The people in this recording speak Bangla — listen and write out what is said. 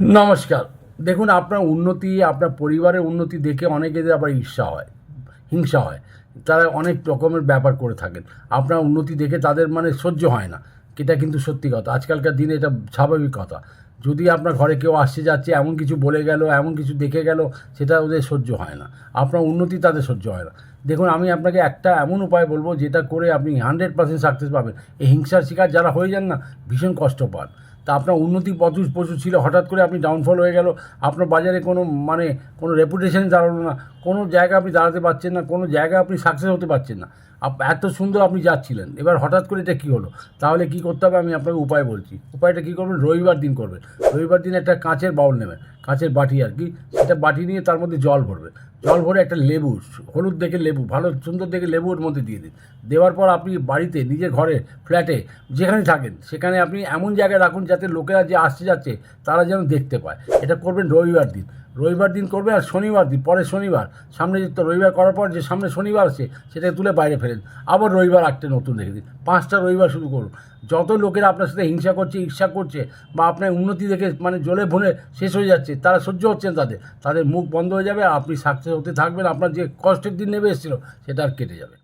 নমস্কার। দেখুন, আপনার উন্নতি, আপনার পরিবারের উন্নতি দেখে অনেকেদের আবার ঈর্ষা হয়, হিংসা হয়। তারা অনেক রকমের ব্যাপার করে থাকেন। আপনার উন্নতি দেখে তাদের মানে সহ্য হয় না, এটা কিন্তু সত্যি কথা। আজকালকার দিনে এটা স্বাভাবিক কথা। যদি আপনার ঘরে কেউ আসছে যাচ্ছে, এমন কিছু বলে গেল, এমন কিছু দেখে গেল, সেটা ওদের সহ্য হয় না। আপনার উন্নতি তাদের সহ্য হয় না। দেখুন, আমি আপনাকে একটা এমন উপায় বলব, যেটা করে আপনি হান্ড্রেড পার্সেন্ট সাকসেস পাবেন। এই হিংসার শিকার যারা হয়ে যান না, ভীষণ কষ্ট পান। তা আপনার উন্নতি প্রচুর প্রচুর ছিল। হঠাৎ করে আপনি ডাউনফল হয়ে গেল। আপনার বাজারে কোনো মানে কোনো রেপুটেশন দাঁড়াল না। কোনো জায়গা আপনি দাঁড়াতে পারছেন না। কোনো জায়গা আপনি সাকসেস হতে পারছেন না। এত সুন্দর আপনি যাচ্ছিলেন। এবার হঠাৎ করে এটা কী হলো? তাহলে কি করতে হবে? আমি আপনাকে উপায় বলছি। উপায়টা কী করবেন? রবিবার দিন করবেন। রবিবার দিন একটা কাঁচের বাউল নেবেন। কাঁচের বাটি আর কি। সেটা বাটি নিয়ে তার মধ্যে জল ভরবেন। জল ভরে একটা লেবু, হলুদ দেখে লেবু, ভালো সুন্দর দেখে লেবু ওর মধ্যে দিয়ে দিন। দেওয়ার পর আপনি বাড়িতে, নিজের ঘরে ফ্ল্যাটে যেখানে থাকেন, সেখানে আপনি এমন জায়গায় রাখুন যাতে লোকেরা যে আসছে যাচ্ছে, তারা যেন দেখতে পায়। এটা করবেন রবিবার দিন। রবিবার দিন করবে আর শনিবার দিন। পরে শনিবার। সামনে যে রবিবার করার পর যে সামনে শনিবার আছে সেটাকে তুলে বাইরে ফেলেন। আবার রবিবার আটটা নতুন দেখে দিন। পাঁচটা রবিবার শুরু করুন। যত লোকেরা আপনার সাথে হিংসা করছে, ঈর্ষা করছে, বা আপনার উন্নতি দেখে মানে জ্বলে ভুনে শেষ হয়ে যাচ্ছে, তারা সহ্য হচ্ছেন তাদের। তাদের মুখ বন্ধ হয়ে যাবে আপনি সাকসেস হতে থাকবেন। আপনার যে কষ্টের দিন নেমে এসেছিল, সেটা আর কেটে যাবে